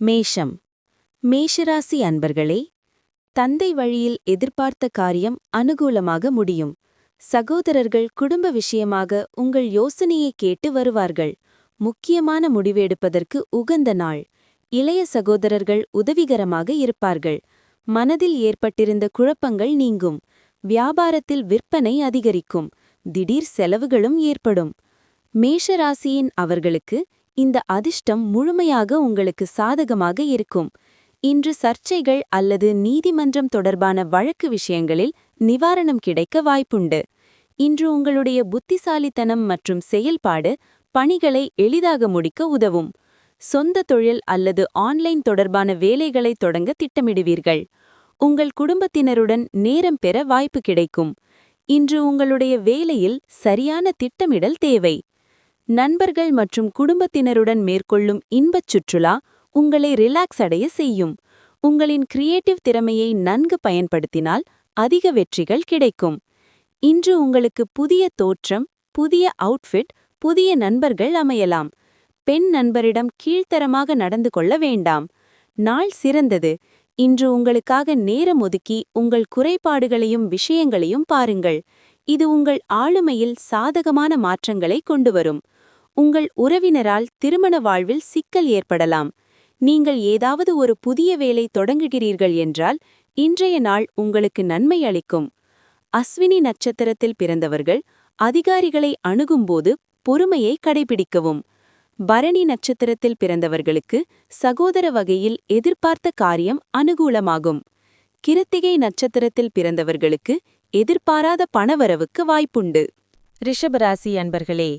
மேஷம். மேஷராசி அன்பர்களே தந்தை வழியில் எதிர்பார்த்த காரியம் அனுகூலமாக முடியும். சகோதரர்கள் குடும்ப விஷயமாக உங்கள் யோசனையை கேட்டு வருவார்கள். முக்கியமான முடிவெடுப்பதற்கு உகந்த நாள். இளைய சகோதரர்கள் உதவிகரமாக இருப்பார்கள். மனதில் ஏற்பட்டிருந்த குழப்பங்கள் நீங்கும். வியாபாரத்தில் விற்பனை அதிகரிக்கும். திடீர் செலவுகளும் ஏற்படும். மேஷராசியின் அவர்களுக்கு இந்த அதிர்ஷ்டம் முழுமையாக உங்களுக்கு சாதகமாக இருக்கும். இன்று சர்ச்சைகள் அல்லது நீதிமன்றம் தொடர்பான வழக்கு விஷயங்களில் நிவாரணம் கிடைக்க வாய்ப்புண்டு. இன்று உங்களுடைய புத்திசாலித்தனம் மற்றும் செயல்பாடு பணிகளை எளிதாக முடிக்க உதவும். சொந்த தொழில் அல்லது ஆன்லைன் தொடர்பான வேலைகளை தொடங்க திட்டமிடுவீர்கள். உங்கள் குடும்பத்தினருடன் நேரம் பெற வாய்ப்பு கிடைக்கும். இன்று உங்களுடைய வேலையில் சரியான திட்டமிடல் தேவை. நண்பர்கள் மற்றும் குடும்பத்தினருடன் மேற்கொள்ளும் இன்பச் சுற்றுலா உங்களை ரிலாக்ஸ் அடைய செய்யும். உங்களின் கிரியேட்டிவ் திறமையை நன்கு பயன்படுத்தினால் அதிக வெற்றிகள் கிடைக்கும். இன்று உங்களுக்கு புதிய தோற்றம் புதிய அவுட்ஃபிட் புதிய நண்பர்கள் அமையலாம். பெண் நண்பரிடம் கீழ்த்தரமாக நடந்து கொள்ள வேண்டாம். நாள் சிறந்தது. இன்று உங்களுக்காக நேரம் ஒதுக்கி உங்கள் குறைபாடுகளையும் விஷயங்களையும் பாருங்கள். இது உங்கள் ஆளுமையில் சாதகமான மாற்றங்களை கொண்டு வரும். உங்கள் உறவினரால் திருமண வாழ்வில் சிக்கல் ஏற்படலாம். நீங்கள் ஏதாவது ஒரு புதிய வேலை தொடங்குகிறீர்கள் என்றால் இன்றைய நாள் உங்களுக்கு நன்மை அளிக்கும். அஸ்வினி நட்சத்திரத்தில் பிறந்தவர்கள் அதிகாரிகளை அணுகும்போது பொறுமையை கடைபிடிக்கவும். பரணி நட்சத்திரத்தில் பிறந்தவர்களுக்கு சகோதர வகையில் எதிர்பார்த்த காரியம் அனுகூலமாகும். கிருத்திகை நட்சத்திரத்தில் பிறந்தவர்களுக்கு எதிர்பாராத பணவரவுக்கு வாய்ப்புண்டு. ரிஷபராசி அன்பர்களே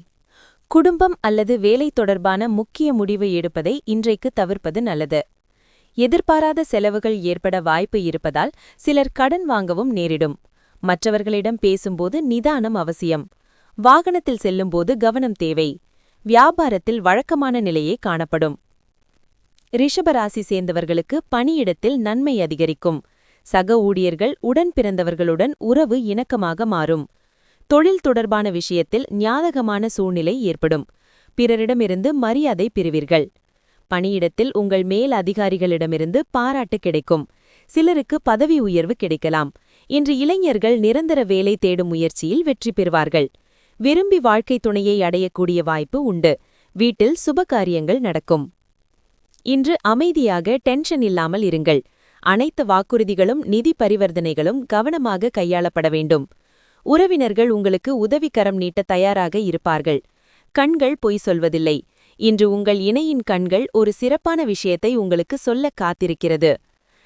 குடும்பம் அல்லது வேலை தொடர்பான முக்கிய முடிவு எடுப்பதை இன்றைக்கு தவிர்ப்பது நல்லது. எதிர்பாராத செலவுகள் ஏற்பட வாய்ப்பு இருப்பதால் சிலர் கடன் வாங்கவும் நேரிடும். மற்றவர்களிடம் பேசும்போது நிதானம் அவசியம். வாகனத்தில் செல்லும்போது கவனம் தேவை. வியாபாரத்தில் வழக்கமான நிலையே காணப்படும். ரிஷபராசி சேர்ந்தவர்களுக்கு பணியிடத்தில் நன்மை அதிகரிக்கும். சக ஊழியர்கள் உடன் பிறந்தவர்களுடன் உறவு இணக்கமாக மாறும். தொழில் தொடர்பான விஷயத்தில் ஞாதகமான சூழ்நிலை ஏற்படும். பிறரிடமிருந்து மரியாதை பெறுவீர்கள். பணியிடத்தில் உங்கள் மேல் அதிகாரிகளிடமிருந்து பாராட்டு கிடைக்கும். சிலருக்கு பதவி உயர்வு கிடைக்கலாம். இன்று இளைஞர்கள் நிரந்தர வேலை தேடும் முயற்சியில் வெற்றி பெறுவார்கள். விரும்பி வாழ்க்கை துணையை அடையக்கூடிய வாய்ப்பு உண்டு. வீட்டில் சுபகாரியங்கள் நடக்கும். இன்று அமைதியாக டென்ஷன் இல்லாமல் இருங்கள். அனைத்து வாக்குறுதிகளும் நிதி பரிவர்த்தனைகளும் கவனமாக கையாளப்பட வேண்டும். உறவினர்கள் உங்களுக்கு உதவிக்கரம் நீட்ட தயாராக இருப்பார்கள். கண்கள் பொய் சொல்வதில்லை. இன்று உங்கள் இணையின் கண்கள் ஒரு சிறப்பான விஷயத்தை உங்களுக்கு சொல்ல காத்திருக்கிறது.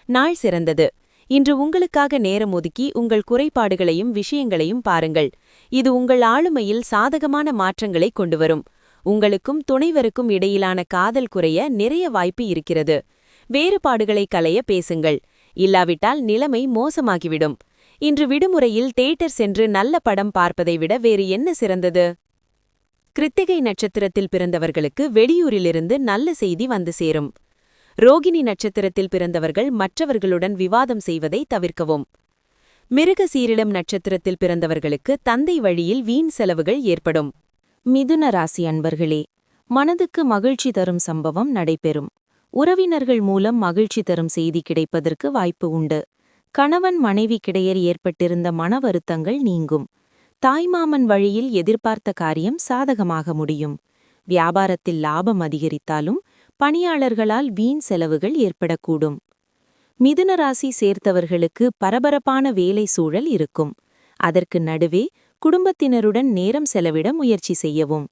நாள் சிறந்தது. இன்று உங்களுக்காக நேரம் ஒதுக்கி உங்கள் குறைபாடுகளையும் விஷயங்களையும் பாருங்கள். இது உங்கள் ஆளுமையில் சாதகமான மாற்றங்களை கொண்டுவரும். உங்களுக்கும் துணைவருக்கும் இடையிலான காதல் குறைய நிறைய வாய்ப்பு இருக்கிறது. வேறுபாடுகளை களைய பேசுங்கள். இல்லாவிட்டால் நிலைமை மோசமாகிவிடும். இன்று விடுமுறையில் தேட்டர் சென்று நல்ல படம் பார்ப்பதை விட வேறு என்ன சிறந்தது? கிருத்திகை நட்சத்திரத்தில் பிறந்தவர்களுக்கு வெளியூரிலிருந்து நல்ல செய்தி வந்து சேரும். ரோகிணி நட்சத்திரத்தில் பிறந்தவர்கள் மற்றவர்களுடன் விவாதம் செய்வதை தவிர்க்கவும். மிருக சீரிடம் நட்சத்திரத்தில் பிறந்தவர்களுக்கு தந்தை வழியில் வீண் செலவுகள் ஏற்படும். மிதுன ராசி அன்பர்களே மனதுக்கு மகிழ்ச்சி தரும் சம்பவம் நடைபெறும். உறவினர்கள் மூலம் மகிழ்ச்சி தரும் செய்தி கிடைப்பதற்கு வாய்ப்பு உண்டு. கணவன் மனைவிக்கிடையே ஏற்பட்டிருந்த மன வருத்தங்கள் நீங்கும். தாய்மாமன் வழியில் எதிர்பார்த்த காரியம் சாதகமாக முடியும். வியாபாரத்தில் லாபம் அதிகரித்தாலும் பணியாளர்களால் வீண் செலவுகள் ஏற்படக்கூடும். மிதுன ராசி சேர்த்தவர்களுக்கு பரபரப்பான வேலை சூழல் இருக்கும். அதற்கு நடுவே குடும்பத்தினருடன் நேரம் செலவிட முயற்சி செய்யவும்.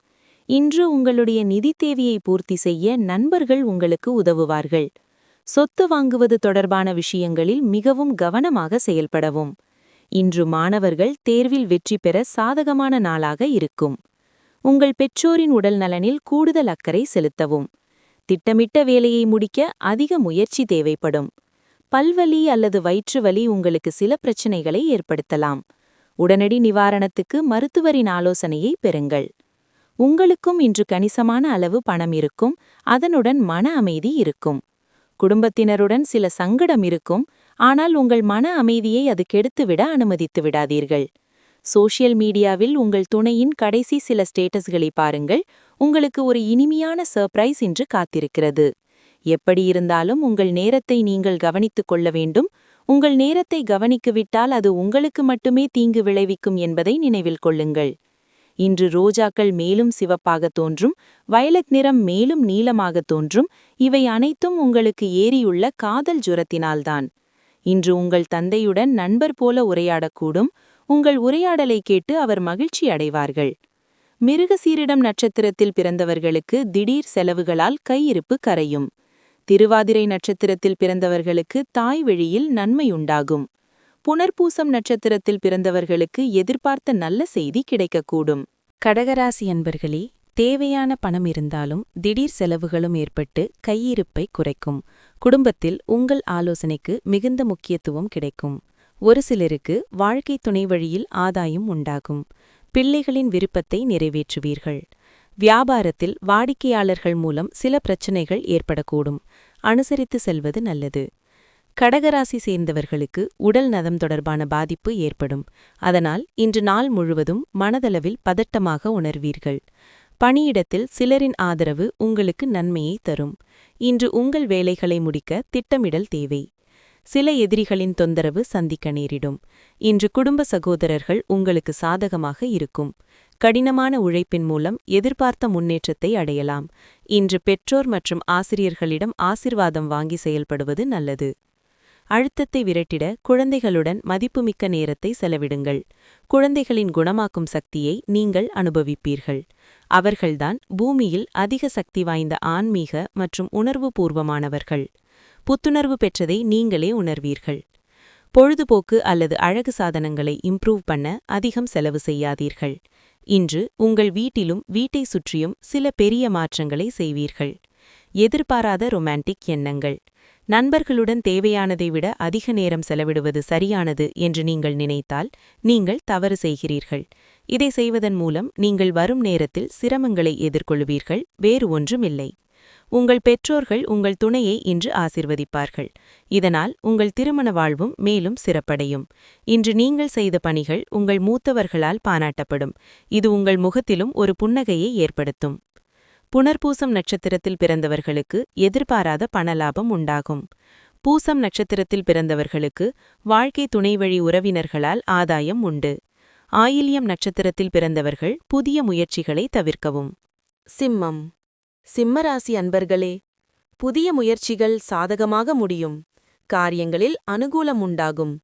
இன்று உங்களுடைய நிதி தேவையை பூர்த்தி செய்ய நண்பர்கள் உங்களுக்கு உதவுவார்கள். சொத்து வாங்குவது தொடர்பான விஷயங்களில் மிகவும் கவனமாக செயல்படவும். இன்று மாணவர்கள் தேர்வில் வெற்றி பெற சாதகமான நாளாக இருக்கும். உங்கள் பெற்றோரின் உடல் நலனில் கூடுதல் அக்கறை செலுத்தவும். திட்டமிட்ட வேலையை முடிக்க அதிக முயற்சி தேவைப்படும். பல்வலி அல்லது வயிற்றுவலி உங்களுக்கு சில பிரச்சினைகளை ஏற்படுத்தலாம். உடனடி நிவாரணத்துக்கு மருத்துவரின் ஆலோசனையை பெறுங்கள். உங்களுக்கும் இன்று கணிசமான அளவு பணம் இருக்கும். அதனுடன் மன அமைதி இருக்கும். குடும்பத்தினருடன் சில சங்கடம் இருக்கும் ஆனால் உங்கள் மன அமைதியை அது கெடுத்துவிட அனுமதித்து விடாதீர்கள். சோஷியல் மீடியாவில் உங்கள் துணையின் கடைசி சில ஸ்டேட்டஸ்களை பாருங்கள் உங்களுக்கு ஒரு இனிமையான சர்ப்ரைஸ் இன்று காத்திருக்கிறது. எப்படியிருந்தாலும் உங்கள் நேரத்தை நீங்கள் கவனித்துக் கொள்ள வேண்டும் உங்கள் நேரத்தை கவனிக்குவிட்டால் அது உங்களுக்கு மட்டுமே தீங்கு விளைவிக்கும் என்பதை நினைவில் கொள்ளுங்கள். இன்று ரோஜாக்கள் மேலும் சிவப்பாக தோன்றும் வயலட் நிறம் மேலும் நீளமாக தோன்றும் இவை அனைத்தும் உங்களுக்கு ஏறியுள்ள காதல் ஜுரத்தினால்தான். இன்று உங்கள் தந்தையுடன் நண்பர் போல உரையாடக்கூடும் உங்கள் உரையாடலை கேட்டு அவர் மகிழ்ச்சி அடைவார்கள். மிருக சீரிடம் நட்சத்திரத்தில் பிறந்தவர்களுக்கு திடீர் செலவுகளால் கையிருப்பு கரையும். திருவாதிரை நட்சத்திரத்தில் பிறந்தவர்களுக்கு தாய் வழியில் நன்மையுண்டாகும் புனர்பூசம் நட்சத்திரத்தில் பிறந்தவர்களுக்கு எதிர்பார்த்த நல்ல செய்தி கிடைக்கக்கூடும். கடகராசி அன்பர்களே தேவையான பணம் இருந்தாலும் திடீர் செலவுகளும் ஏற்பட்டு கையிருப்பை குறைக்கும். குடும்பத்தில் உங்கள் ஆலோசனைக்கு மிகுந்த முக்கியத்துவம் கிடைக்கும். ஒரு சிலருக்கு வாழ்க்கை துணை வழியில் ஆதாயம் உண்டாகும். பிள்ளைகளின் விருப்பத்தை நிறைவேற்றுவீர்கள். வியாபாரத்தில் வாடிக்கையாளர்கள் மூலம் சில பிரச்சனைகள் ஏற்படக்கூடும். அனுசரித்து செல்வது நல்லது. கடகராசி சேர்ந்தவர்களுக்கு உடல் நலம் தொடர்பான பாதிப்பு ஏற்படும். அதனால் இன்று நாள் முழுவதும் மனதளவில் பதட்டமாக உணர்வீர்கள். பணியிடத்தில் சிலரின் ஆதரவு உங்களுக்கு நன்மையை தரும். இன்று உங்கள் வேலைகளை முடிக்க திட்டமிடல் தேவை. சில எதிரிகளின் தொந்தரவு சந்திக்க நேரிடும். இன்று குடும்ப சகோதரர்கள் உங்களுக்கு சாதகமாக இருக்கும். கடினமான உழைப்பின் மூலம் எதிர்பார்த்த முன்னேற்றத்தை அடையலாம். இன்று பெற்றோர் மற்றும் ஆசிரியர்களிடம் ஆசிர்வாதம் வாங்கி செயல்படுவது நல்லது. அழுத்தத்தை விரட்டிட குழந்தைகளுடன் மதிப்புமிக்க நேரத்தை செலவிடுங்கள். குழந்தைகளின் குணமாக்கும் சக்தியை நீங்கள் அனுபவிப்பீர்கள். அவர்கள்தான் பூமியில் அதிக சக்தி வாய்ந்த ஆன்மீக மற்றும் உணர்வுபூர்வமானவர்கள். புத்துணர்வு பெற்றதை நீங்களே உணர்வீர்கள். பொழுதுபோக்கு அல்லது அழகு சாதனங்களை இம்ப்ரூவ் பண்ண அதிகம் செலவு செய்யாதீர்கள். இன்று உங்கள் வீட்டிலும் வீட்டை சுற்றியும் சில பெரிய மாற்றங்களை செய்வீர்கள். எதிர்பாராத ரொமான்டிக் எண்ணங்கள். நண்பர்களுடன் தேவையானதை விட அதிக நேரம் செலவிடுவது சரியானது என்று நீங்கள் நினைத்தால் நீங்கள் தவறு செய்கிறீர்கள். இதை செய்வதன் மூலம் நீங்கள் வரும் நேரத்தில் சிரமங்களை எதிர்கொள்வீர்கள் வேறு ஒன்றுமில்லை. உங்கள் பெற்றோர்கள் உங்கள் துணையை இன்று ஆசிர்வதிப்பார்கள். இதனால் உங்கள் திருமண வாழ்வும் மேலும் சிறப்படையும். இன்று நீங்கள் செய்த பணிகள் உங்கள் மூத்தவர்களால் பாராட்டப்படும். இது உங்கள் முகத்திலும் ஒரு புன்னகையை ஏற்படுத்தும். புனர்பூசம் நட்சத்திரத்தில் பிறந்தவர்களுக்கு எதிர்பாராத பணலாபம் உண்டாகும். பூசம் நட்சத்திரத்தில் பிறந்தவர்களுக்கு வாழ்க்கை துணைவழி உறவினர்களால் ஆதாயம் உண்டு. ஆயில்யம் நட்சத்திரத்தில் பிறந்தவர்கள் புதிய முயற்சிகளை தவிர்க்கவும். சிம்மம். சிம்மராசி அன்பர்களே புதிய முயற்சிகள் சாதகமாக முடியும். காரியங்களில் அனுகூலம் உண்டாகும்.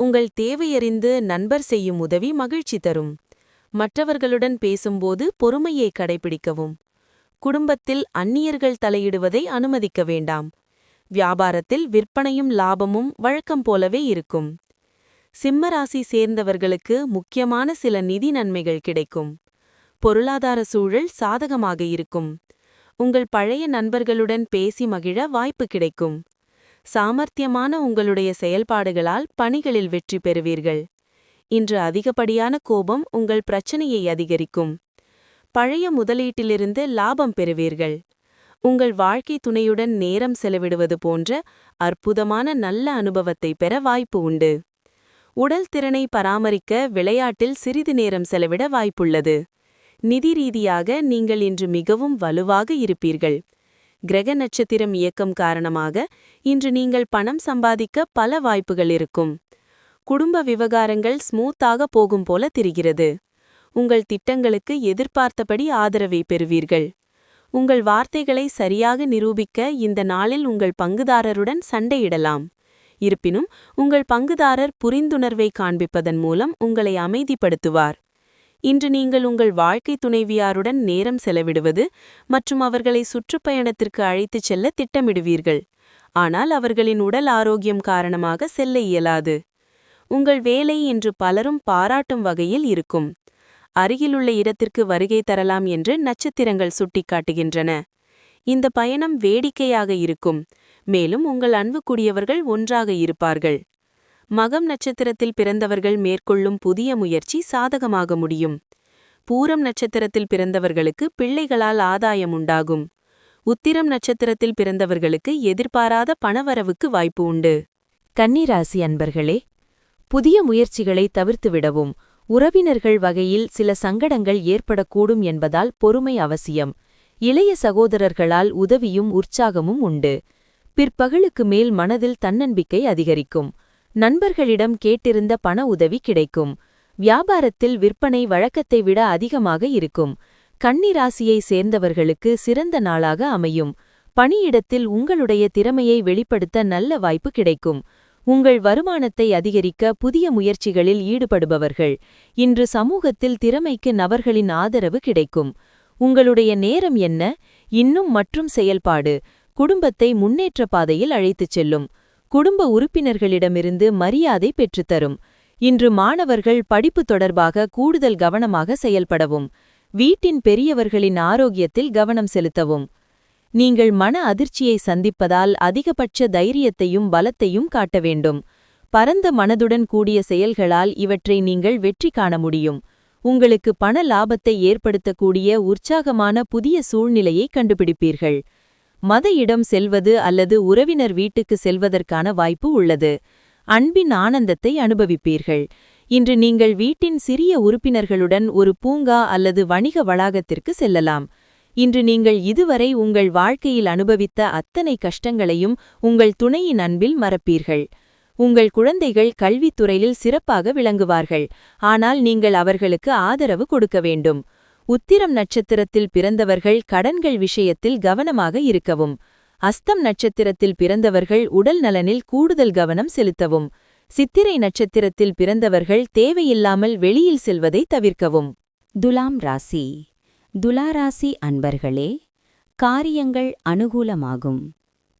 உங்கள் தேவையறிந்து நண்பர் செய்யும் உதவி மகிழ்ச்சி தரும். மற்றவர்களுடன் பேசும்போது பொறுமையை கடைபிடிக்கவும். குடும்பத்தில் அந்நியர்கள் தலையிடுவதை அனுமதிக்க வேண்டாம். வியாபாரத்தில் விற்பனையும் லாபமும் வழக்கம் போலவே இருக்கும். சிம்மராசி சேர்ந்தவர்களுக்கு முக்கியமான சில நிதி நன்மைகள் கிடைக்கும். பொருளாதார சூழல் சாதகமாக இருக்கும். உங்கள் பழைய நண்பர்களுடன் பேசி மகிழ வாய்ப்பு கிடைக்கும். சாமர்த்தியமான உங்களுடைய செயல்பாடுகளால் பணிகளில் வெற்றி பெறுவீர்கள். இன்று அதிகப்படியான கோபம் உங்கள் பிரச்சனையை அதிகரிக்கும். பழைய முதலீட்டிலிருந்து லாபம் பெறுவீர்கள். உங்கள் வாழ்க்கை துணையுடன் நேரம் செலவிடுவது போன்ற அற்புதமான நல்ல அனுபவத்தை பெற வாய்ப்பு உண்டு. உடல் திறனை பராமரிக்க விளையாட்டில் சிறிது நேரம் செலவிட வாய்ப்புள்ளது. நிதி ரீதியாக நீங்கள் இன்று மிகவும் வலுவாக இருப்பீர்கள். கிரக நட்சத்திரம் இயக்கம் காரணமாக இன்று நீங்கள் பணம் சம்பாதிக்க பல வாய்ப்புகள் இருக்கும். குடும்ப விவகாரங்கள் ஸ்மூத்தாக போகும் போல தெரிகிறது. உங்கள் திட்டங்களுக்கு எதிர்பார்த்தபடி ஆதரவை பெறுவீர்கள். உங்கள் வார்த்தைகளை சரியாக நிரூபிக்க இந்த நாளில் உங்கள் பங்குதாரருடன் சண்டையிடலாம். இருப்பினும் உங்கள் பங்குதாரர் புரிந்துணர்வை காண்பிப்பதன் மூலம் உங்களை அமைதிப்படுத்துவார். இன்று நீங்கள் உங்கள் வாழ்க்கை துணைவியாருடன் நேரம் செலவிடுவது மற்றும் அவர்களை சுற்றுப்பயணத்திற்கு அழைத்துச் செல்ல திட்டமிடுவீர்கள். ஆனால் அவர்களின் உடல் ஆரோக்கியம் காரணமாக செல்ல இயலாது. உங்கள் வேலை என்று பலரும் பாராட்டும் வகையில் இருக்கும். அருகிலுள்ள இடத்திற்கு வருகை தரலாம் என்று நட்சத்திரங்கள் சுட்டிக்காட்டுகின்றன. இந்த பயணம் வேடிக்கையாக இருக்கும். மேலும் உங்கள் அன்புக்குரியவர்கள் ஒன்றாக இருப்பார்கள். மகம் நட்சத்திரத்தில் பிறந்தவர்கள் மேற்கொள்ளும் புதிய முயற்சி சாதகமாக முடியும். பூரம் நட்சத்திரத்தில் பிறந்தவர்களுக்கு பிள்ளைகளால் ஆதாயம் உண்டாகும். உத்திரம் நட்சத்திரத்தில் பிறந்தவர்களுக்கு எதிர்பாராத பணவரவுக்கு வாய்ப்பு உண்டு. கன்னிராசி அன்பர்களே புதிய முயற்சிகளை தவிர்த்துவிடவும் உறவினர்கள் வகையில் சில சங்கடங்கள் ஏற்படக்கூடும் என்பதால் பொறுமை அவசியம். இளைய சகோதரர்களால் உதவியும் உற்சாகமும் உண்டு. பிற்பகலுக்கு மேல் மனதில் தன்னம்பிக்கை அதிகரிக்கும். நண்பர்களிடம் கேட்டிருந்த பண உதவி கிடைக்கும். வியாபாரத்தில் விற்பனை வழக்கத்தை விட அதிகமாக இருக்கும். கன்னிராசியை சேர்ந்தவர்களுக்கு சிறந்த நாளாக அமையும். பணியிடத்தில் உங்களுடைய திறமையை வெளிப்படுத்த நல்ல வாய்ப்பு கிடைக்கும். உங்கள் வருமானத்தை அதிகரிக்க புதிய முயற்சிகளில் ஈடுபடுபவர்கள். இன்று சமூகத்தில் திறமைக்கு நபர்களின் ஆதரவு கிடைக்கும். உங்களுடைய நேரம் என்ன? இன்னும் மற்றும் செயல்பாடு. குடும்பத்தை முன்னேற்ற பாதையில் அழைத்துச் செல்லும். குடும்ப உறுப்பினர்களிடமிருந்து மரியாதை பெற்றுத்தரும் இன்று மாணவர்கள் படிப்பு தொடர்பாக கூடுதல் கவனமாக செயல்படவும். வீட்டின் பெரியவர்களின் ஆரோக்கியத்தில் கவனம் செலுத்தவும். நீங்கள் மன அதிர்ச்சியை சந்திப்பதால் அதிகபட்ச தைரியத்தையும் பலத்தையும் காட்ட வேண்டும். பரந்த மனதுடன் கூடிய செயல்களால் இவற்றை நீங்கள் வெற்றி காண முடியும். உங்களுக்கு பண லாபத்தை ஏற்படுத்தக்கூடிய உற்சாகமான புதிய சூழ்நிலையை கண்டுபிடிப்பீர்கள். மத இடம் செல்வது அல்லது உறவினர் வீட்டுக்கு செல்வதற்கான வாய்ப்பு உள்ளது. அன்பின் ஆனந்தத்தை அனுபவிப்பீர்கள். இன்று நீங்கள் வீட்டின் சிறிய உறுப்பினர்களுடன் ஒரு பூங்கா அல்லது வணிக வளாகத்திற்கு செல்லலாம். இன்று நீங்கள் இதுவரை உங்கள் வாழ்க்கையில் அனுபவித்த அத்தனை கஷ்டங்களையும் உங்கள் துணையின் அன்பில் மறப்பீர்கள். உங்கள் குழந்தைகள் கல்வித்துறையில் சிறப்பாக விளங்குவார்கள். ஆனால் நீங்கள் அவர்களுக்கு ஆதரவு கொடுக்க வேண்டும். உத்திரம் நட்சத்திரத்தில் பிறந்தவர்கள் கடன்கள் விஷயத்தில் கவனமாக இருக்கவும். அஸ்தம் நட்சத்திரத்தில் பிறந்தவர்கள் உடல் நலனில் கூடுதல் கவனம் செலுத்தவும். சித்திரை நட்சத்திரத்தில் பிறந்தவர்கள் தேவையில்லாமல் வெளியில் செல்வதை தவிர்க்கவும். துலாம் ராசி. துலாராசி அன்பர்களே காரியங்கள் அனுகூலமாகும்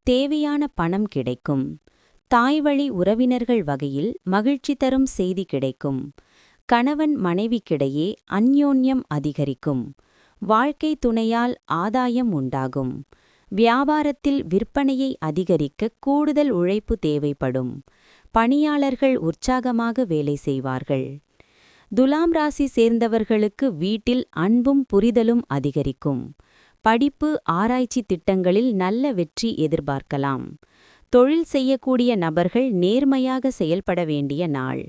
தேவையான பணம் கிடைக்கும் தாய்வழி உறவினர்கள் வகையில் மகிழ்ச்சி தரும் செய்தி கிடைக்கும் கணவன் மனைவிக்கிடையே அந்யோன்யம் அதிகரிக்கும் வாழ்க்கை துணையால் ஆதாயம் உண்டாகும் வியாபாரத்தில் விற்பனையை அதிகரிக்க கூடுதல் உழைப்பு தேவைப்படும் பணியாளர்கள் உற்சாகமாக வேலை செய்வார்கள். துலாம் ராசி சேர்ந்தவர்களுக்கு வீட்டில் அன்பும் புரிதலும் அதிகரிக்கும். படிப்பு ஆராய்ச்சி திட்டங்களில் நல்ல வெற்றி எதிர்பார்க்கலாம். தொழில் செய்யக்கூடிய நபர்கள் நேர்மையாக செயல்பட வேண்டிய நாள்.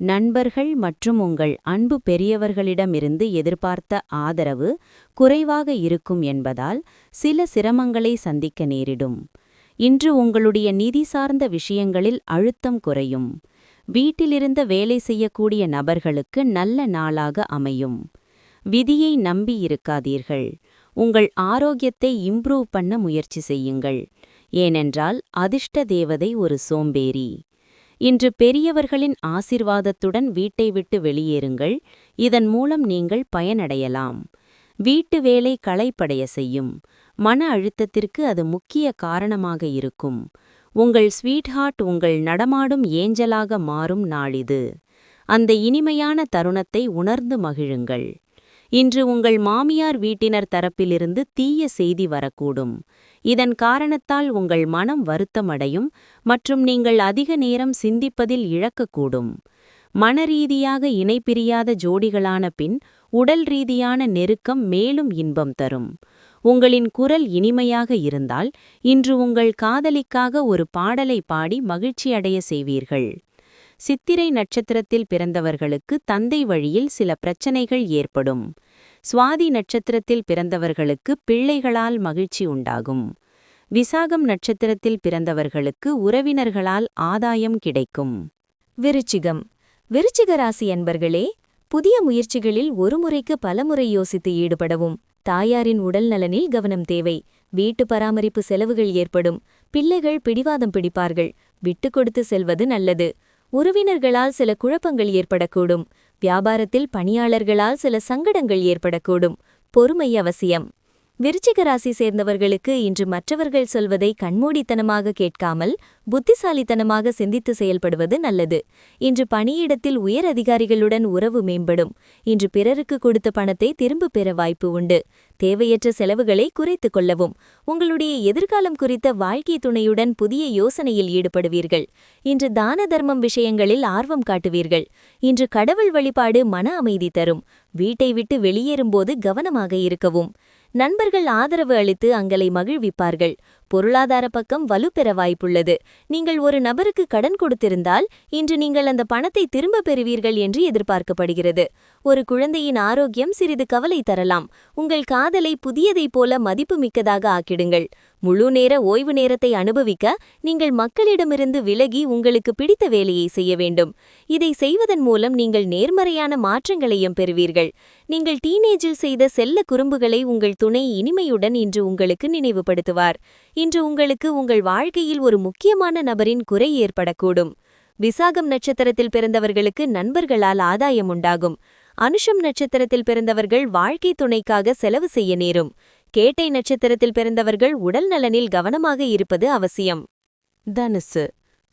நண்பர்கள் மற்றும் உங்கள் அன்பு பெரியவர்களிடமிருந்து எதிர்பார்த்த ஆதரவு குறைவாக இருக்கும் என்பதால் சில சிரமங்களை சந்திக்க நேரிடும். இன்று உங்களுடைய நிதி சார்ந்த விஷயங்களில் அழுத்தம் குறையும். வீட்டிலிருந்த வேலை செய்யக்கூடிய நபர்களுக்கு நல்ல நாளாக அமையும். விதியை நம்பி இருக்காதீர்கள். உங்கள் ஆரோக்கியத்தை இம்ப்ரூவ் பண்ண முயற்சி செய்யுங்கள். ஏனென்றால் அதிர்ஷ்ட தேவதை ஒரு சோம்பேறி. இன்று பெரியவர்களின் ஆசிர்வாதத்துடன் வீட்டை விட்டு வெளியேறுங்கள். இதன் மூலம் நீங்கள் பயனடையலாம். வீட்டு வேலை களைப்படைய செய்யும். மன அழுத்தத்திற்கு அது முக்கிய காரணமாக இருக்கும். உங்கள் ஸ்வீட்ஹார்ட் உங்கள் நடமாடும் ஏஞ்சலாக மாறும் நாளிது. அந்த இனிமையான தருணத்தை உணர்ந்து மகிழுங்கள். இன்று உங்கள் மாமியார் வீட்டினர் தரப்பிலிருந்து தீய செய்தி வரக்கூடும். இதன் காரணத்தால் உங்கள் மனம் வருத்தமடையும் மற்றும் நீங்கள் அதிக நேரம் சிந்திப்பதில் இழக்கக்கூடும். மனரீதியாக இணைப்பிரியாத ஜோடிகளான பின் உடல் ரீதியான நெருக்கம் மேலும் இன்பம் தரும். உங்களின் குரல் இனிமையாக இருந்தால் இன்று உங்கள் காதலிக்காக ஒரு பாடலை பாடி மகிழ்ச்சியடைய செய்வீர்கள். சித்திரை நட்சத்திரத்தில் பிறந்தவர்களுக்கு தந்தை வழியில் சில பிரச்சனைகள் ஏற்படும். சுவாதி நட்சத்திரத்தில் பிறந்தவர்களுக்கு பிள்ளைகளால் மகிழ்ச்சி உண்டாகும். விசாகம் நட்சத்திரத்தில் பிறந்தவர்களுக்கு உறவினர்களால் ஆதாயம் கிடைக்கும். விருச்சிகம். விருச்சிக ராசி என்பர்களே புதிய முயற்சிகளில் ஒரு முறைக்கு பலமுறை யோசித்து ஈடுபடவும். தாயாரின் உடல் நலனில் கவனம் தேவை. வீட்டு பராமரிப்பு செலவுகள் ஏற்படும். பிள்ளைகள் பிடிவாதம் பிடிப்பார்கள். விட்டு கொடுத்து செல்வது நல்லது. உறவினர்களால் சில குழப்பங்கள் ஏற்படக்கூடும். வியாபாரத்தில் பணியாளர்களால் சில சங்கடங்கள் ஏற்படக்கூடும். பொறுமை அவசியம். விருச்சிக ராசி சேர்ந்தவர்களுக்கு இன்று மற்றவர்கள் சொல்வதை கண்மூடித்தனமாக கேட்காமல் புத்திசாலித்தனமாக சிந்தித்து செயல்படுவது நல்லது. இன்று பணியிடத்தில் உயர் அதிகாரிகளுடன் உறவு மேம்படும். இன்று பிறருக்கு கொடுத்த பணத்தை திரும்பப் பெற வாய்ப்பு உண்டு. தேவையற்ற செலவுகளை குறைத்துக் கொள்ளவும். உங்களுடைய எதிர்காலம் குறித்த வாழ்க்கை துணையுடன் புதிய யோசனையில் ஈடுபடுவீர்கள். இன்று தான தர்மம் விஷயங்களில் ஆர்வம் காட்டுவீர்கள். இன்று கடவுள் வழிபாடு மன அமைதி தரும். வீட்டை விட்டு வெளியேறும்போது கவனமாக இருக்கவும். நண்பர்கள் ஆதரவு அளித்து அங்களை மகிழ்விப்பார்கள். பொருளாதார பக்கம் வலுப்பெற வாய்ப்புள்ளது. நீங்கள் ஒரு நபருக்கு கடன் கொடுத்திருந்தால் இன்று நீங்கள் அந்த பணத்தை திரும்ப பெறுவீர்கள் என்று எதிர்பார்க்கப்படுகிறது. ஒரு குழந்தையின் ஆரோக்கியம் சிறிது கவலை தரலாம். உங்கள் காதலை புதியதைப் போல மதிப்புமிக்கதாக ஆக்கிடுங்கள். முழு நேர ஓய்வு நேரத்தை அனுபவிக்க நீங்கள் மக்களிடமிருந்து விலகி உங்களுக்கு பிடித்த வேலையை செய்ய வேண்டும். இதை செய்வதன் மூலம் நீங்கள் நேர்மறையான மாற்றங்களையும் பெறுவீர்கள். நீங்கள் டீனேஜில் செய்த செல்ல குறும்புகளை உங்கள் துணை இனிமையுடன் இன்று உங்களுக்கு நினைவுபடுத்துவார். இன்று உங்களுக்கு உங்கள் வாழ்க்கையில் ஒரு முக்கியமான நபரின் குறை ஏற்படக்கூடும். விசாகம் நட்சத்திரத்தில் பிறந்தவர்களுக்கு நண்பர்களால் ஆதாயம் உண்டாகும். அனுஷம் நட்சத்திரத்தில் பிறந்தவர்கள் வாழ்க்கை துணைக்காக செலவு செய்ய நேரும். கேட்டை நட்சத்திரத்தில் பிறந்தவர்கள் உடல் நலனில் கவனமாக இருப்பது அவசியம். தனுசு.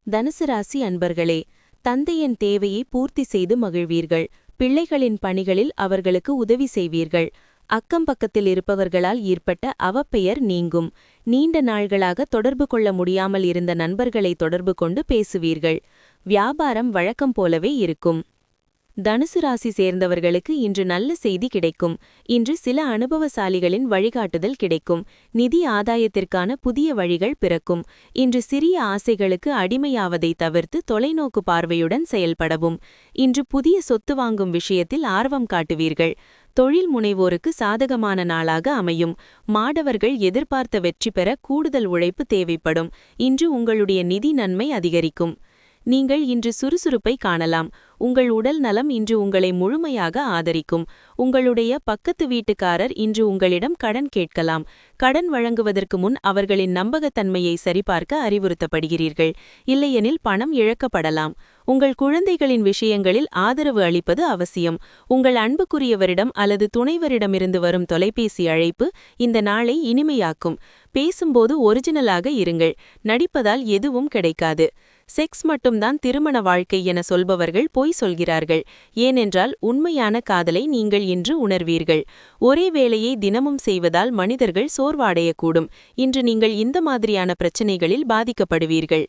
தனுசு ராசி அன்பர்களே தந்தையின் தேவையை பூர்த்தி செய்து மகிழ்வீர்கள். பிள்ளைகளின் பணிகளில் அவர்களுக்கு உதவி செய்வீர்கள். அக்கம் பக்கத்தில் இருப்பவர்களால் ஏற்பட்ட அவப்பெயர் நீங்கும். நீண்ட நாள்களாக தொடர்பு கொள்ள முடியாமல் இருந்த நண்பர்களை தொடர்பு கொண்டு பேசுவீர்கள். வியாபாரம் வழக்கம் போலவே இருக்கும். தனுசு ராசி சேர்ந்தவர்களுக்கு இன்று நல்ல செய்தி கிடைக்கும். இன்று சில அனுபவசாலிகளின் வழிகாட்டுதல் கிடைக்கும். நிதி ஆதாயத்திற்கான புதிய வழிகள் பிறக்கும். இன்று சிறிய ஆசைகளுக்கு அடிமையாவதை தவிர்த்து தொலைநோக்கு பார்வையுடன் செயல்படவும். இன்று புதிய சொத்து வாங்கும் விஷயத்தில் ஆர்வம் காட்டுவீர்கள். தொழில் முனைவோருக்கு சாதகமான நாளாக அமையும். மாடவர்கள் எதிர்பார்த்த வெற்றி பெற கூடுதல் உழைப்பு தேவைப்படும். இன்று உங்களுடைய நிதி நன்மை அதிகரிக்கும். நீங்கள் இன்று சுறுசுறுப்பை காணலாம். உங்கள் உடல் நலம் இன்று உங்களை முழுமையாக ஆதரிக்கும். உங்களுடைய பக்கத்து வீட்டுக்காரர் இன்று உங்களிடம் கடன் கேட்கலாம். கடன் வழங்குவதற்கு முன் அவர்களின் நம்பகத்தன்மையை சரிபார்க்க அறிவுறுத்தப்படுகிறீர்கள். இல்லையெனில் பணம் இழக்கப்படலாம். உங்கள் குழந்தைகளின் விஷயங்களில் ஆதரவு அளிப்பது அவசியம். உங்கள் அன்புக்குரியவரிடம் அல்லது துணைவரிடமிருந்து வரும் தொலைபேசி அழைப்பு இந்த நாளை இனிமையாக்கும். பேசும்போது ஒரிஜினலாக இருங்கள். நடிப்பதால் எதுவும் கிடைக்காது. செக்ஸ் மட்டும்தான் திருமண வாழ்க்கை என சொல்பவர்கள் பொய் சொல்கிறார்கள். ஏனென்றால் உண்மையான காதலை நீங்கள் இன்று உணர்வீர்கள். ஒரே வேலையை தினமும் செய்வதால் மனிதர்கள் சோர்வடையக்கூடும். இன்று நீங்கள் இந்த மாதிரியான பிரச்சினைகளில் பாதிக்கப்படுவீர்கள்.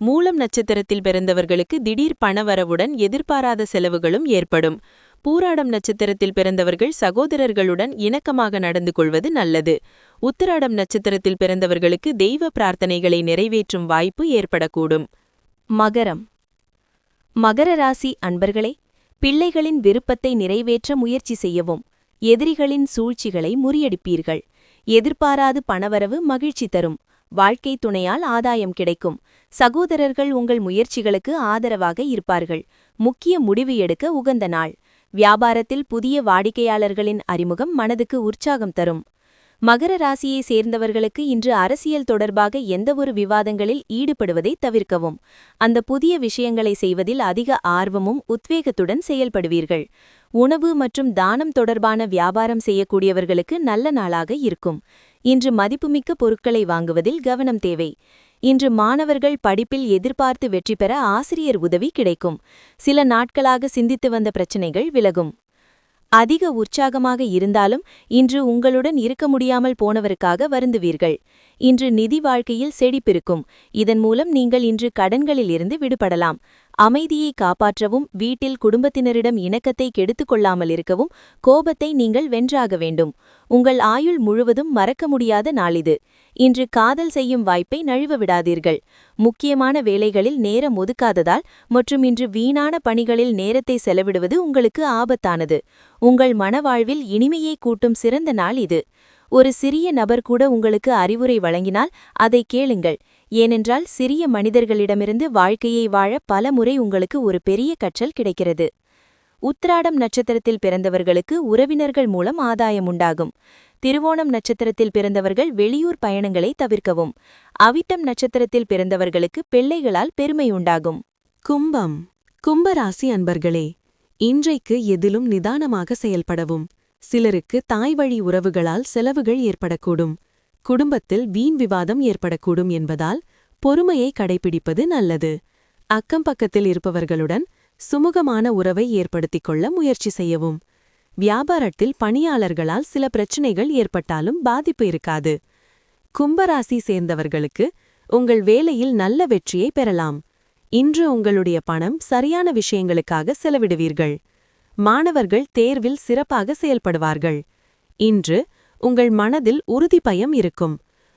மூலம் நட்சத்திரத்தில் பிறந்தவர்களுக்கு திடீர் பணவரவுடன் எதிர்பாராத செலவுகளும் ஏற்படும். பூராடம் நட்சத்திரத்தில் பிறந்தவர்கள் சகோதரர்களுடன் இணக்கமாக நடந்து கொள்வது நல்லது. உத்தராடம் நட்சத்திரத்தில் பிறந்தவர்களுக்கு தெய்வ பிரார்த்தனைகளை நிறைவேற்றும் வாய்ப்பு ஏற்படக்கூடும். மகரம். மகர ராசி அன்பர்களே பிள்ளைகளின் விருப்பத்தை நிறைவேற்ற முயற்சி செய்யவும் எதிரிகளின் சூழ்ச்சிகளை முறியடிப்பீர்கள். எதிர்பாராது பணவரவு மகிழ்ச்சி தரும். வாழ்க்கை துணையால் ஆதாயம் கிடைக்கும். சகோதரர்கள் உங்கள் முயற்சிகளுக்கு ஆதரவாக இருப்பார்கள். முக்கிய முடிவு எடுக்க உகந்த நாள். வியாபாரத்தில் புதிய வாடிக்கையாளர்களின் அறிமுகம் மனதுக்கு உற்சாகம் தரும். மகர ராசியை சேர்ந்தவர்களுக்கு இன்று அரசியல் தொடர்பாக எந்தவொரு விவாதங்களில் ஈடுபடுவதை தவிர்க்கவும். அந்த புதிய விஷயங்களை செய்வதில் அதிக ஆர்வமும் உத்வேகத்துடன் செயல்படுவீர்கள். உணவு மற்றும் தானம் தொடர்பான வியாபாரம் செய்யக்கூடியவர்களுக்கு நல்ல நாளாக இருக்கும். இன்று மதிப்புமிக்க பொருட்களை வாங்குவதில் கவனம் தேவை. இன்று மாணவர்கள் படிப்பில் எதிர்பார்த்து வெற்றி பெற ஆசிரியர் உதவி கிடைக்கும். சில நாட்களாக சிந்தித்து வந்த பிரச்சினைகள் விலகும். அதிக உற்சாகமாக இருந்தாலும் இன்று உங்களுடன் இருக்க முடியாமல் போனவருக்காக வருந்துவீர்கள். இன்று நிதி வாழ்க்கையில் செழிப்பிருக்கும் இதன் மூலம் நீங்கள் இன்று கடன்களில் இருந்து விடுபடலாம். அமைதியை காப்பாற்றவும் வீட்டில் குடும்பத்தினரிடம் இணக்கத்தை கெடுத்துக் கொள்ளாமல் இருக்கவும் கோபத்தை நீங்கள் வென்றாக வேண்டும். உங்கள் ஆயுள் முழுவதும் மறக்க முடியாத நாளிது. இன்று காதல் செய்யும் வாய்ப்பை நழுவ விடாதீர்கள். முக்கியமான வேலைகளில் நேரம் ஒதுக்காததால் மற்றும் இன்று வீணான பணிகளில் நேரத்தை செலவிடுவது உங்களுக்கு ஆபத்தானது. உங்கள் மனவாழ்வில் இனிமையை கூட்டும் சிறந்த நாள் இது. ஒரு சிறிய நபர் கூட உங்களுக்கு அறிவுரை வழங்கினால் அதை கேளுங்கள். ஏனென்றால் சிறிய மனிதர்களிடமிருந்து வாழ்க்கையை வாழ பல முறை உங்களுக்கு ஒரு பெரிய கற்றல் கிடைக்கிறது. உத்திராடம் நட்சத்திரத்தில் பிறந்தவர்களுக்கு உறவினர்கள் மூலம் ஆதாயம் உண்டாகும். திருவோணம் நட்சத்திரத்தில் பிறந்தவர்கள் வெளியூர் பயணங்களை தவிர்க்கவும். அவிட்டம் நட்சத்திரத்தில் பிறந்தவர்களுக்கு பிள்ளைகளால் பெருமை உண்டாகும். கும்பம். கும்பராசி அன்பர்களே இன்றைக்கு எதிலும் நிதானமாக செயல்படவும். சிலருக்கு தாய் வழி உறவுகளால் செலவுகள் ஏற்படக்கூடும். குடும்பத்தில் வீண் விவாதம் ஏற்படக்கூடும் என்பதால் பொறுமையை கடைபிடிப்பது நல்லது. அக்கம் பக்கத்தில் இருப்பவர்களுடன் சுமூகமான உறவை ஏற்படுத்திக் கொள்ள முயற்சி செய்யவும். வியாபாரத்தில் பணியாளர்களால் சில பிரச்சினைகள் ஏற்பட்டாலும் பாதிப்பு இருக்காது. கும்பராசி சேர்ந்தவர்களுக்கு உங்கள் வேலையில் நல்ல வெற்றியை பெறலாம். இன்று உங்களுடைய பணம் சரியான விஷயங்களுக்காக செலவிடுவீர்கள். மாணவர்கள் தேர்வில் சிறப்பாக செயல்படுவார்கள். இன்று உங்கள் மனதில் உறுதி பயம் இருக்கும்.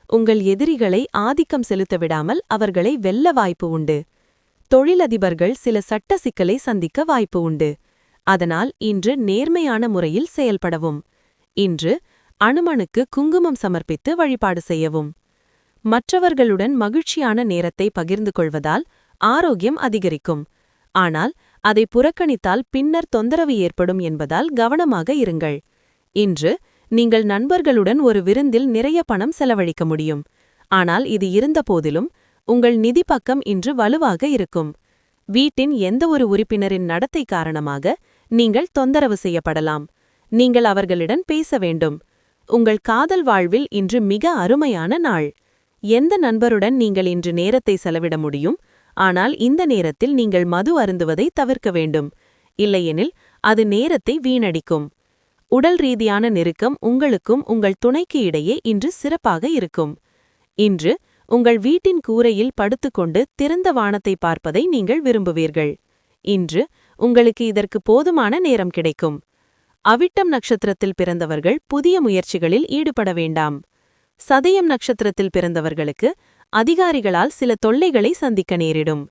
உங்கள் எதிரிகளை ஆதிக்கம் செலுத்த விடாமல் அவர்களை வெல்ல வாய்ப்பு உண்டு. தொழிலதிபர்கள் சில சட்ட சிக்கலை சந்திக்க வாய்ப்பு உண்டு. அதனால் இன்று நேர்மையான முறையில் செயல்படவும். இன்று அனுமனுக்கு குங்குமம் சமர்ப்பித்து வழிபாடு செய்யவும். மற்றவர்களுடன் மகிழ்ச்சியான நேரத்தை பகிர்ந்து கொள்வதால் ஆரோக்கியம் அதிகரிக்கும். ஆனால் அதை புறக்கணித்தால் பின்னர் தொந்தரவு ஏற்படும் என்பதால் கவனமாக இருங்கள். இன்று நீங்கள் நண்பர்களுடன் ஒரு விருந்தில் நிறைய பணம் செலவழிக்க முடியும். ஆனால் இது இருந்தபோதிலும் உங்கள் நிதி பக்கம் இன்று வலுவாக இருக்கும். வீட்டின் எந்த ஒரு உறுப்பினரின் நடத்தை காரணமாக நீங்கள் தொந்தரவு செய்யப்படலாம். நீங்கள் அவர்களிடம் பேச வேண்டும். உங்கள் காதல் வாழ்வில் இன்று மிக அருமையான நாள். எந்த நண்பருடன் நீங்கள் இன்று நேரத்தை செலவிட முடியும்? ஆனால் இந்த நேரத்தில் நீங்கள் மது அருந்துவதை தவிர்க்க வேண்டும். இல்லையெனில் அது நேரத்தை வீணடிக்கும். உடல் ரீதியான நெருக்கம் உங்களுக்கும் உங்கள் துணைக்கு இடையே இன்று சிறப்பாக இருக்கும். இன்று உங்கள் வீட்டின் கூரையில் படுத்துக்கொண்டு திறந்த வானத்தை பார்ப்பதை நீங்கள் விரும்புவீர்கள். இன்று உங்களுக்கு இதற்கு போதுமான நேரம் கிடைக்கும். அவிட்டம் நட்சத்திரத்தில் பிறந்தவர்கள் புதிய முயற்சிகளில் ஈடுபட வேண்டாம். சதயம் நட்சத்திரத்தில் பிறந்தவர்களுக்கு அதிகாரிகளால் சில தொல்லைகளை சந்திக்க நேரிடும்.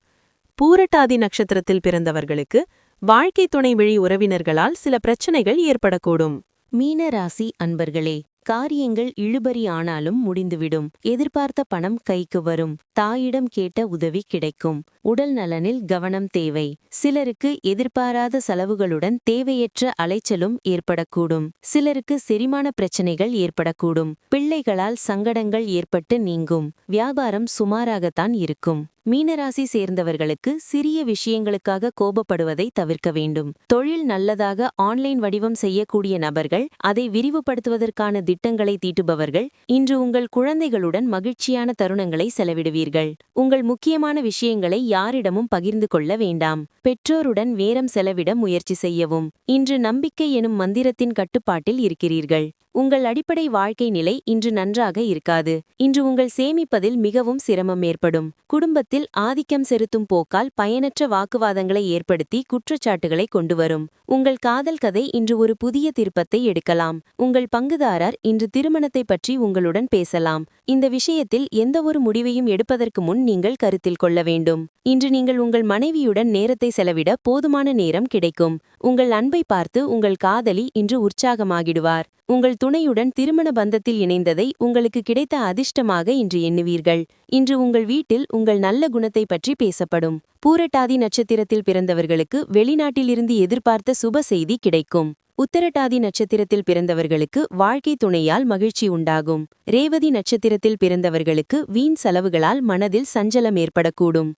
பூரட்டாதி நட்சத்திரத்தில் பிறந்தவர்களுக்கு வாழ்க்கை துணை வழி உறவினர்களால் சில பிரச்சனைகள் ஏற்படக்கூடும். மீன ராசி அன்பர்களே காரியங்கள் இழுபறி ஆனாலும் முடிந்துவிடும். எதிர்பார்த்த பணம் கைக்கு வரும். தாயிடம் கேட்ட உதவி கிடைக்கும். உடல் நலனில் கவனம் தேவை. சிலருக்கு எதிர்பாராத செலவுகளுடன் தேவையற்ற அலைச்சலும் ஏற்படக்கூடும். சிலருக்கு செரிமான பிரச்சனைகள் ஏற்படக்கூடும். பிள்ளைகளால் சங்கடங்கள் ஏற்பட்டு நீங்கும். வியாபாரம் சுமாராகத்தான் இருக்கும். மீனராசி சேர்ந்தவர்களுக்கு சிறிய விஷயங்களுக்காக கோபப்படுவதை தவிர்க்க வேண்டும். தொழில் நல்லதாக ஆன்லைன் வடிவம் செய்யக்கூடிய நபர்கள் அதை விரிவுபடுத்துவதற்கான திட்டங்களை தீட்டுபவர்கள் இன்று உங்கள் குழந்தைகளுடன் மகிழ்ச்சியான தருணங்களை செலவிடுவீர்கள். உங்கள் முக்கியமான விஷயங்களை யாரிடமும் பகிர்ந்து கொள்ள வேண்டாம். பெற்றோருடன் நேரம் செலவிட முயற்சி செய்யவும். இன்று நம்பிக்கை எனும் மந்திரத்தின் கட்டுப்பாட்டில் இருக்கிறீர்கள். உங்கள் அடிப்படை வாழ்க்கை நிலை இன்று நன்றாக இருக்காது. இன்று உங்கள் சேமிப்பதில் மிகவும் சிரமம் ஏற்படும். குடும்பத்தில் ஆதிக்கம் செலுத்தும் போக்கால் பயனற்ற வாக்குவாதங்களை ஏற்படுத்தி குற்றச்சாட்டுகளை கொண்டு வரும் உங்கள் காதல் கதை இன்று ஒரு புதிய திருப்பத்தை எடுக்கலாம். உங்கள் பங்குதாரர் இன்று திருமணத்தை பற்றி உங்களுடன் பேசலாம். இந்த விஷயத்தில் எந்தவொரு முடிவையும் எடுப்பதற்கு முன் நீங்கள் கருத்தில் கொள்ள வேண்டும். இன்று நீங்கள் உங்கள் மனைவியுடன் நேரத்தை செலவிட போதுமான நேரம் கிடைக்கும். உங்கள் அன்பை பார்த்து உங்கள் காதலி இன்று உற்சாகமாகிடுவார். உங்கள் துணையுடன் திருமண பந்தத்தில் இணைந்ததை உங்களுக்கு கிடைத்த அதிர்ஷ்டமாக இன்று எண்ணுவீர்கள். இன்று உங்கள் வீட்டில் உங்கள் நல்ல குணத்தை பற்றி பேசப்படும். பூரட்டாதி நட்சத்திரத்தில் பிறந்தவர்களுக்கு வெளிநாட்டிலிருந்து எதிர்பார்த்த சுப செய்தி கிடைக்கும். உத்தரட்டாதி நட்சத்திரத்தில் பிறந்தவர்களுக்கு வாழ்க்கை துணையால் மகிழ்ச்சி உண்டாகும். ரேவதி நட்சத்திரத்தில் பிறந்தவர்களுக்கு வீண் செலவுகளால் மனதில் சஞ்சலம் ஏற்படக்கூடும்.